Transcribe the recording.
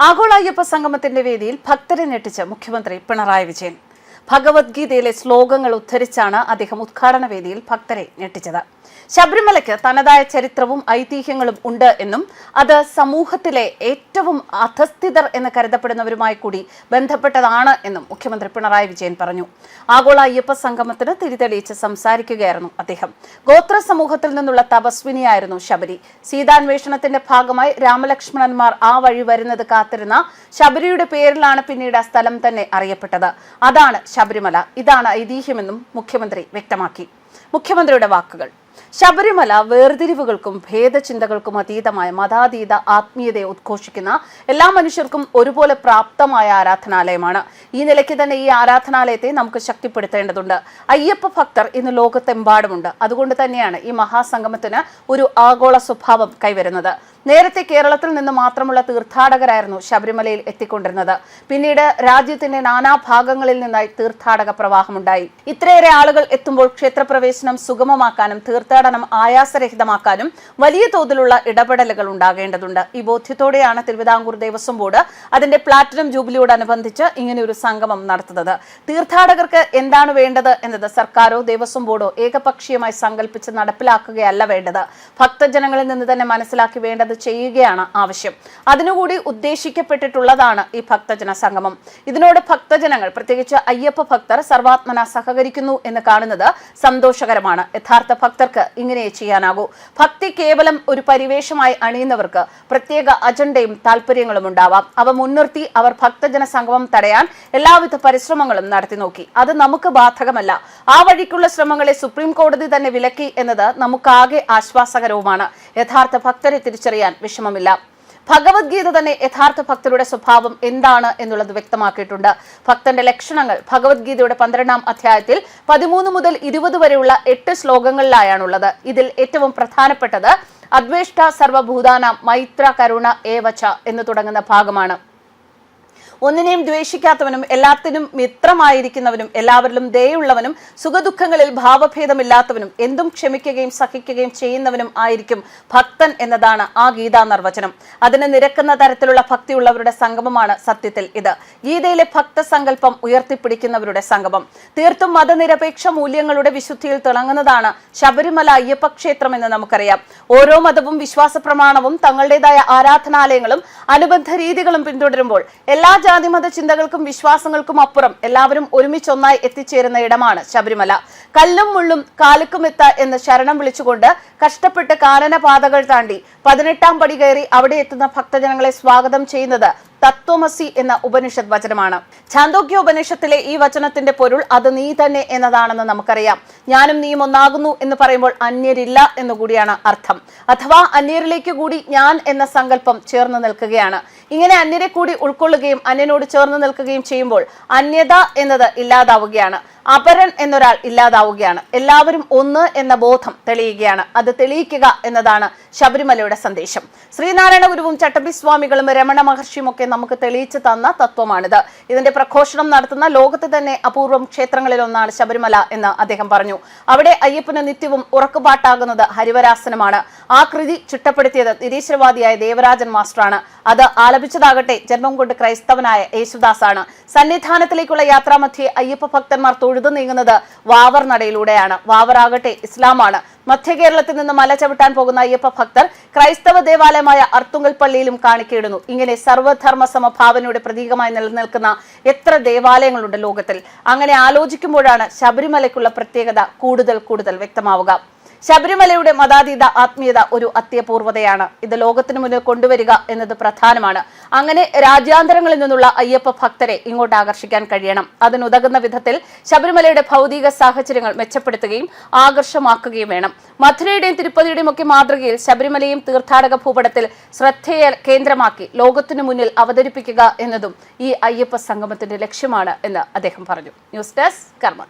ആഗോള അയ്യപ്പ സംഗമത്തിന്റെ വേദിയിൽ ഭക്തരെ ഞെട്ടിച്ച് മുഖ്യമന്ത്രി പിണറായി വിജയൻ ഭഗവത്ഗീതയിലെ ശ്ലോകങ്ങൾ ഉദ്ധരിച്ചാണ് അദ്ദേഹം ഉദ്ഘാടന വേദിയിൽ ഭക്തരെ ഞെട്ടിച്ചത്. ശബരിമലയ്ക്ക് തനതായ ചരിത്രവും ഐതിഹ്യങ്ങളും ഉണ്ട് എന്നും അത് സമൂഹത്തിലെ ഏറ്റവും അധസ്ഥിതർ എന്ന് കരുതപ്പെടുന്നവരുമായി കൂടി ബന്ധപ്പെട്ടതാണ് എന്നും മുഖ്യമന്ത്രി പിണറായി വിജയൻ പറഞ്ഞു. ആഗോള അയ്യപ്പ സംഗമത്തിന് തിരിതെളിയിച്ച് സംസാരിക്കുകയായിരുന്നു അദ്ദേഹം. ഗോത്ര സമൂഹത്തിൽ നിന്നുള്ള തപസ്വിനിയായിരുന്നു ശബരി. സീതാന്വേഷണത്തിന്റെ ഭാഗമായി രാമലക്ഷ്മണന്മാർ ആ വഴി വരുന്നത് കാത്തിരുന്ന ശബരിയുടെ പേരിലാണ് പിന്നീട് ആ സ്ഥലം തന്നെ അറിയപ്പെട്ടത്. അതാണ് ശബരിമല. ഇതാണ് ഐതിഹ്യമെന്നും മുഖ്യമന്ത്രി വ്യക്തമാക്കി. മുഖ്യമന്ത്രിയുടെ വാക്കുകൾ. ശബരിമല വേർതിരിവുകൾക്കും ഭേദചിന്തകൾക്കും അതീതമായ മതാതീത ആത്മീയതയെ ഉദ്ഘോഷിക്കുന്ന എല്ലാ മനുഷ്യർക്കും ഒരുപോലെ പ്രാപ്തമായ ആരാധനാലയമാണ്. ഈ നിലയ്ക്ക് തന്നെ ഈ ആരാധനാലയത്തെ നമുക്ക് ശക്തിപ്പെടുത്തേണ്ടതുണ്ട്. അയ്യപ്പ ഭക്തർ ഇന്ന് ലോകത്തെമ്പാടുമുണ്ട്. അതുകൊണ്ട് തന്നെയാണ് ഈ മഹാസംഗമത്തിന് ഒരു ആഗോള സ്വഭാവം കൈവരുന്നത്. നേരത്തെ കേരളത്തിൽ നിന്ന് മാത്രമുള്ള തീർത്ഥാടകരായിരുന്നു ശബരിമലയിൽ എത്തിക്കൊണ്ടിരുന്നത്. പിന്നീട് രാജ്യത്തിന്റെ നാനാഭാഗങ്ങളിൽ നിന്നായി തീർത്ഥാടക പ്രവാഹമുണ്ടായി. ഇത്രയേറെ ആളുകൾ എത്തുമ്പോൾ ക്ഷേത്രപ്രവേശനം സുഗമമാക്കാനും തീർത്ഥാടനം ആയാസരഹിതമാക്കാനും വലിയ തോതിലുള്ള ഇടപെടലുകൾ ഉണ്ടാകേണ്ടതുണ്ട്. ഈ ബോധ്യത്തോടെയാണ് തിരുവിതാംകൂർ ദേവസ്വം ബോർഡ് അതിന്റെ പ്ലാറ്റിനം ജൂബിലിയോടനുബന്ധിച്ച് ഇങ്ങനെയൊരു സംഗമം നടത്തുന്നത്. തീർത്ഥാടകർക്ക് എന്താണ് വേണ്ടത് എന്നത് സർക്കാരോ ദേവസ്വം ബോർഡോ ഏകപക്ഷീയമായി സങ്കല്പിച്ച് നടപ്പിലാക്കുകയല്ല വേണ്ടത്. ഭക്തജനങ്ങളിൽ നിന്ന് തന്നെ മനസ്സിലാക്കി വേണ്ടത് ചെയ്യുകയാണ് ആവശ്യം. അതിനുകൂടി ഉദ്ദേശിക്കപ്പെട്ടിട്ടുള്ളതാണ് ഈ ഭക്തജന സംഗമം. ഇതിനോട് ഭക്തജനങ്ങൾ പ്രത്യേകിച്ച് അയ്യപ്പ ഭക്തർ സർവാത്മന സഹകരിക്കുന്നു എന്ന് കാണുന്നത് സന്തോഷകരമാണ്. യഥാർത്ഥ ഭക്തർക്ക് ഇങ്ങനെ ചെയ്യാനാകൂ. ഭക്തി കേവലം ഒരു പരിവേഷമായി അണിയുന്നവർക്ക് പ്രത്യേക അജണ്ടയും താല്പര്യങ്ങളും ഉണ്ടാവാം. അവ മുൻനിർത്തി അവർ ഭക്തജന സംഗമം തടയാൻ എല്ലാവിധ പരിശ്രമങ്ങളും നടത്തി നോക്കി. അത് നമുക്ക് ബാധകമല്ല. ആ വഴിക്കുള്ള ശ്രമങ്ങളെ സുപ്രീം കോടതി തന്നെ വിലക്കി എന്നത് നമുക്കാകെ ആശ്വാസകരവുമാണ്. യഥാർത്ഥ ഭക്തരെ തിരിച്ചറിയാൻ വിഷമമില്ല. ഭഗവത്ഗീത തന്നെ യഥാർത്ഥ ഭക്തരുടെ സ്വഭാവം എന്താണ് എന്നുള്ളത് വ്യക്തമാക്കിയിട്ടുണ്ട്. ഭക്തന്റെ ലക്ഷണങ്ങൾ ഭഗവത്ഗീതയുടെ പന്ത്രണ്ടാം അധ്യായത്തിൽ പതിമൂന്ന് മുതൽ ഇരുപത് വരെയുള്ള എട്ട് ശ്ലോകങ്ങളിലായാണുള്ളത്. ഇതിൽ ഏറ്റവും പ്രധാനപ്പെട്ടത് അദ്വേഷ്ട സർവഭൂതാനാം മൈത്ര കരുണ ഏവച എന്ന് തുടങ്ങുന്ന ഭാഗമാണ്. ഒന്നിനെയും ദ്വേഷിക്കാത്തവനും എല്ലാത്തിനും മിത്രമായിരിക്കുന്നവനും എല്ലാവരിലും ദയുള്ളവനും സുഖദുഃഖങ്ങളിൽ ഭാവഭേദമില്ലാത്തവനും എന്തും ക്ഷമിക്കുകയും സഹിക്കുകയും ചെയ്യുന്നവനും ആയിരിക്കും ഭക്തൻ എന്നതാണ് ആ ഗീതാ നിർവചനം. അതിന് നിരക്കുന്ന തരത്തിലുള്ള ഭക്തിയുള്ളവരുടെ സംഗമമാണ് സത്യത്തിൽ ഇത്. ഗീതയിലെ ഭക്തസങ്കല്പം ഉയർത്തിപ്പിടിക്കുന്നവരുടെ സംഗമം. തീർത്തും മതനിരപേക്ഷ മൂല്യങ്ങളുടെ വിശുദ്ധിയിൽ തിളങ്ങുന്നതാണ് ശബരിമല അയ്യപ്പ ക്ഷേത്രം എന്ന് നമുക്കറിയാം. ഓരോ മതവും വിശ്വാസ പ്രമാണവും തങ്ങളുടേതായ ആരാധനാലയങ്ങളും അനുബന്ധ രീതികളും പിന്തുടരുമ്പോൾ എല്ലാ ജാതിമത ചിന്തകൾക്കും വിശ്വാസങ്ങൾക്കും അപ്പുറം എല്ലാവരും ഒരുമിച്ചൊന്നായി എത്തിച്ചേരുന്ന ഇടമാണ് ശബരിമല. കല്ലും മുള്ളും കാലുക്കുമെത്ത എന്ന് ശരണം വിളിച്ചുകൊണ്ട് കഷ്ടപ്പെട്ട് കാനന പാതകൾ താണ്ടി പതിനെട്ടാം പടി കയറി അവിടെ എത്തുന്ന ഭക്തജനങ്ങളെ സ്വാഗതം ചെയ്യുന്നത് തത്വമസി എന്ന ഉപനിഷത്ത് വചനമാണ്. ഛാന്തോക്യ ഉപനിഷത്തിലെ ഈ വചനത്തിന്റെ പൊരുൾ അത് നീ തന്നെ എന്നതാണെന്ന് നമുക്കറിയാം. ഞാനും നീയും ഒന്നാകുന്നു എന്ന് പറയുമ്പോൾ അന്യരില്ല എന്നുകൂടിയാണ് അർത്ഥം. അഥവാ അന്യരിലേക്ക് കൂടി ഞാൻ എന്ന സങ്കല്പം ചേർന്ന് നിൽക്കുകയാണ്. ഇങ്ങനെ അന്യരെ കൂടി ഉൾക്കൊള്ളുകയും അന്യനോട് ചേർന്ന് നിൽക്കുകയും ചെയ്യുമ്പോൾ അന്യത എന്നത് ഇല്ലാതാവുകയാണ്. അപരൻ എന്നൊരാൾ ഇല്ലാതാവുകയാണ്. എല്ലാവരും ഒന്ന് എന്ന ബോധം തെളിയുകയാണ്. അത് തെളിയിക്കുക എന്നതാണ് ശബരിമലയുടെ സന്ദേശം. ശ്രീനാരായണ ഗുരുവും ചട്ടമ്പി സ്വാമികളും രമണ മഹർഷിയും ഒക്കെ നമുക്ക് തെളിയിച്ചു തന്ന തത്വമാണിത്. ഇതിന്റെ പ്രഘോഷണം നടത്തുന്ന ലോകത്ത് തന്നെ അപൂർവം ക്ഷേത്രങ്ങളിൽ ഒന്നാണ് ശബരിമല എന്ന് അദ്ദേഹം പറഞ്ഞു. അവിടെ അയ്യപ്പന് നിത്യവും ഉറക്കുപാട്ടാകുന്നത് ഹരിവരാസനമാണ്. ആ കൃതി ചിട്ടപ്പെടുത്തിയത് നിരീശ്വരവാദിയായ ദേവരാജൻ മാസ്റ്ററാണ്. അത് ആലപിച്ചതാകട്ടെ ജന്മം കൊണ്ട് ക്രൈസ്തവനായ യേശുദാസാണ്. സന്നിധാനത്തിലേക്കുള്ള യാത്രാമധ്യേ അയ്യപ്പ ഭക്തന്മാർ തൊഴുതു നീങ്ങുന്നത് വാവർ നടയിലൂടെയാണ് വാവറാകട്ടെ ഇസ്ലാമാണ്. മധ്യ കേരളത്തിൽ നിന്ന് മല ചവിട്ടാൻ പോകുന്ന അയ്യപ്പ ഭക്തർ ക്രൈസ്തവ ദേവാലയമായ അർത്തുങ്കൽ പള്ളിയിലും കാണിക്കയിടുന്നു. ഇങ്ങനെ സർവധർമ്മ സമഭാവനയുടെ പ്രതീകമായി നിലനിൽക്കുന്ന എത്ര ദേവാലയങ്ങളുണ്ട് ലോകത്തിൽ? അങ്ങനെ ആലോചിക്കുമ്പോഴാണ് ശബരിമലയ്ക്കുള്ള പ്രത്യേകത കൂടുതൽ കൂടുതൽ വ്യക്തമാവുക. ശബരിമലയുടെ മതാതീത ആത്മീയത ഒരു അത്യപൂർവതയാണ്. ഇത് ലോകത്തിന് മുന്നിൽ കൊണ്ടുവരിക എന്നത് പ്രധാനമാണ്. അങ്ങനെ രാജ്യാന്തരങ്ങളിൽ നിന്നുള്ള അയ്യപ്പ ഭക്തരെ ഇങ്ങോട്ട് ആകർഷിക്കാൻ കഴിയണം. അതിനുതകുന്ന വിധത്തിൽ ശബരിമലയുടെ ഭൗതിക സാഹചര്യങ്ങൾ മെച്ചപ്പെടുത്തുകയും ആകർഷമാക്കുകയും വേണം. മധുരയുടെയും തിരുപ്പതിയുടെയും ഒക്കെ മാതൃകയിൽ ശബരിമലയും തീർത്ഥാടക ഭൂപടത്തിൽ ശ്രദ്ധയെ കേന്ദ്രമാക്കി ലോകത്തിനു മുന്നിൽ അവതരിപ്പിക്കുക എന്നതും ഈ അയ്യപ്പ സംഗമത്തിന്റെ ലക്ഷ്യമാണ് എന്ന് അദ്ദേഹം പറഞ്ഞു. ന്യൂസ് ഡെസ്ക് കർമ്മ